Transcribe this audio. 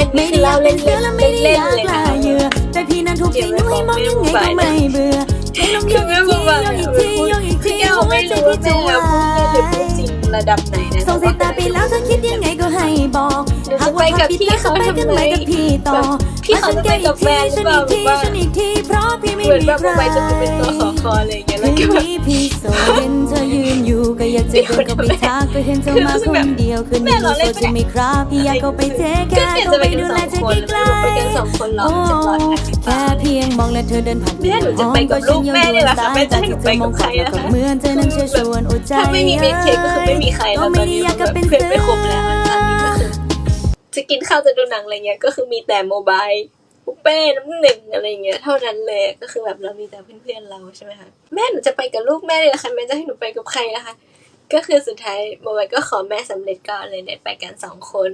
อันไม่นี้ได้คืออยาเรากเล่เป็นนเสือและไม่ได้เล่นเล่อนยากเลยล่านะเหยื่อแต่พี่นั้นถูกใจหนูให้มองยังไงก็ไม่เบื่อให้ลองโยกอีกทีโยกอีกทีโยกอีกคืทีอแก้วหัวไม่ใจรู้พี่ว่าจะแม่วาพูดเล่นหรือพูดจริงระดับไหนนะส่งสายตาไปแล้วเธอคิดยังไงก็ให้บอกหนูจะไปกับพี่เขาไปทำกันไมไปกับพี่ต่อพี่เขาจะไปกับแฟนหรือเปล่าหรือว่าฉันอีกทีเพราะพี่ไม่เหมือนมีแบบใครไปจะเป็นตัวขอคออะไรอย่างเงี้ยแล้วก็คืนแบบนี้พี่โสดเห็นเธอ ยืนอยู่ก็อยากจะเดินเข้าไปทักก็เห็นเธอมาคนเดียวคืนนี้โสดจะไม่ครับพี่อยากเข้าไปเทคแคก็ร์เนี่เข้าจะไปดูสแลองเธอคนใกล้ไปกันสองคนหรอโอ้จะรอดแค่เพียงมองและเธอเดินผ่านแม่หนูจะไปกับลูกแม่นี่แหละค่ะแม่จะให้หนูไปกับใครอะคะเหมือนเธอนั้นเชื่อชวนอดใจถ้าไม่มีเบนเคก็คือไม่มีใครแล้วตอนนี้ก็แบบเพื่อนไม่ครบแล้วตอนนี้ก็คือจะกินข้าวจะดูหนังอะไรเงี้ยก็คือมีแต่โมบายปุ๊เป้น้ำหนึ่งอะไรเงี้ยเท่านั้นเลยก็คือแบบเรามีแต่เพื่อนๆเราใช่ไหมคะแม่หนูจะไปกับลูกแม่เลยนะคะแม่จะให้หนูไปกับใครนะคะ ก็คือสุดท้ายโมบายก็ขอแม่สำเร็จก็เลยได้ไปกันสองคน